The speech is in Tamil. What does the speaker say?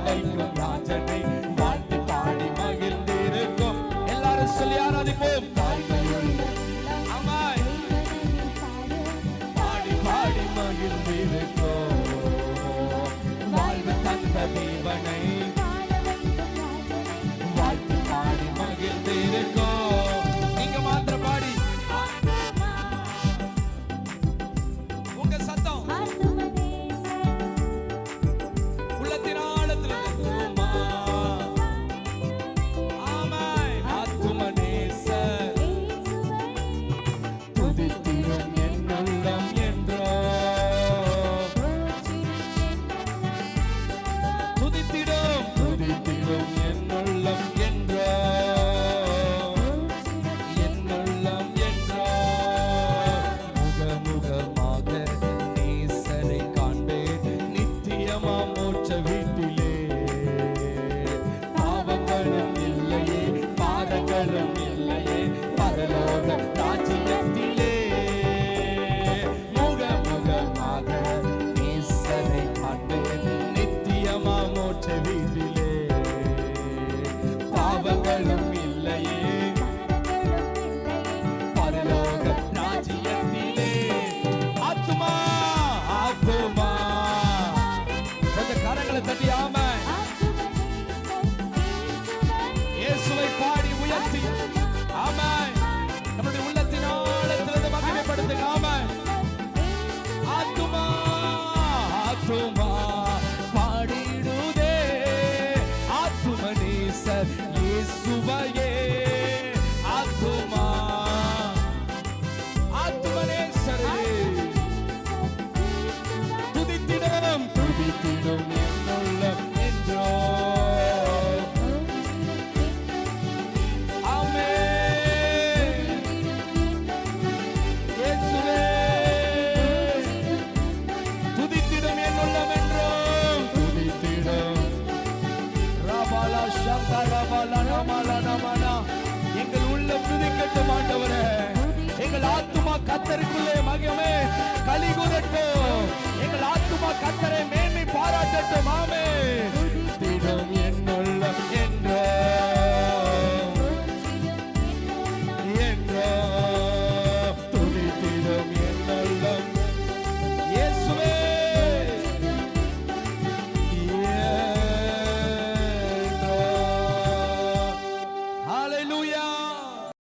வைக்கும் ராஜனை வாழ்த்து பாடி மகிழ்ந்திருக்கும். எல்லாரும் சொல்லி ஆராதிப்போம். அம்மாய் பாடி பாடி மகிழ்ந்திருக்கும். வாழ்வு தந்த தேவனை love that.